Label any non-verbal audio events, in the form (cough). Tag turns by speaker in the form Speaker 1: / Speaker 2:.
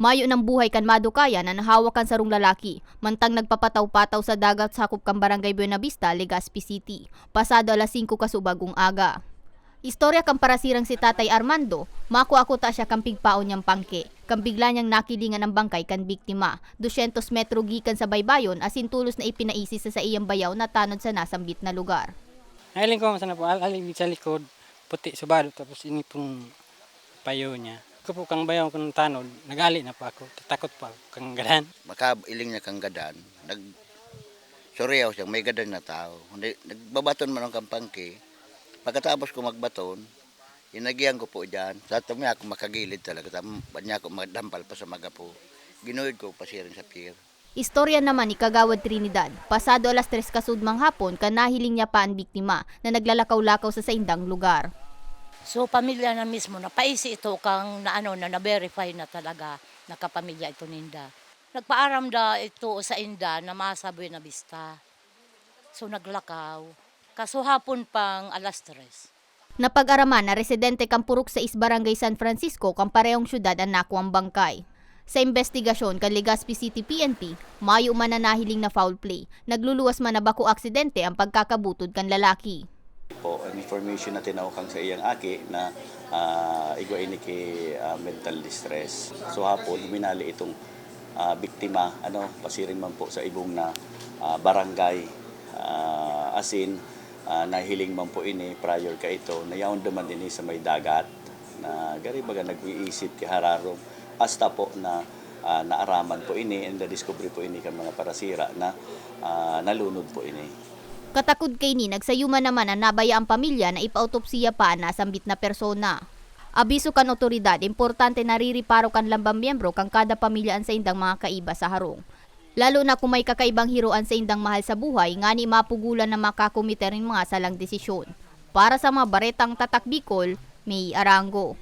Speaker 1: Mayo ng buhay kan madukaya na nahawakan sa rong lalaki, mantang nagpapataw-pataw sa dagat sakop kang barangay Buenavista, Legazpi City, pasado alas 5 kasubagong aga. Istorya kang parasirang si Tatay Armando, mako ako ta siya kang pigpaon niyang pangke, kang bigla niyang nakilingan ng bangkay kan biktima, 200 metro gikan sa baybayon asin tulos na ipinaisi sa sa iyang bayaw na tanod sa nasambit na lugar.
Speaker 2: Nahiling ko sana po, al aling sa likod, puti subado, tapos ini pong payo niya. Ko po kang bayaw kung tanod, nagali na po ako, tatakot pa ako kang gadan. (laughs)
Speaker 3: makailing niya kang gadan, nag suryaw siya, may gadan na tao. Hindi, nagbabaton man ang kampangki. Pagkatapos ko magbaton, inagiyan ko po dyan. Sa tumi ako makagilid talaga. Tam, niya ako madampal pa sa magapo. Ginuhid ko pa siya rin sa pier.
Speaker 1: Istorya naman ni Kagawad Trinidad, pasado alas 3 kasudmang hapon kan nahiling niya pa ang biktima na naglalakaw-lakaw sa saindang lugar.
Speaker 4: So pamilya na mismo na paisi ito kang na ano na na-verify na talaga na kapamilya ito ninda. Nagpaaram da ito sa inda na masabi na bista. So naglakaw. Kaso hapon pang alas tres.
Speaker 1: Napag-araman na residente Kampurok sa East Barangay San Francisco kang parehong syudad ang nakuang bangkay. Sa investigasyon kan Legazpi City PNP, mayo man na nahiling na foul play. Nagluluwas man na bako aksidente ang pagkakabutod kan lalaki.
Speaker 5: Po ang information na tinawakang sa iyang aki na uh, igwa ini kay ah, mental distress. So hapon huminali itong ah, biktima ano pasiring man po sa ibong na ah, barangay Ah, asin ah, nahiling man po ini prior ka ito na yaon duman din sa may dagat na gari baga nag-iisip ki hararong hasta po na ah, naaraman po ini and na-discovery po ini kan mga parasira na ah, nalunod po ini.
Speaker 1: Katakod kay ni nagsayuman naman na nabaya ang pamilya na ipautopsiya pa ang nasambit na persona. Abiso kan otoridad, importante na ririparo kan lambang miyembro kang kada pamilya ang sa indang mga kaiba sa harong. Lalo na kung may kakaibang hiroan sa indang mahal sa buhay, nga ni mapugulan na makakomite rin mga salang desisyon. Para sa mga baretang tatak Bicol, may Arango.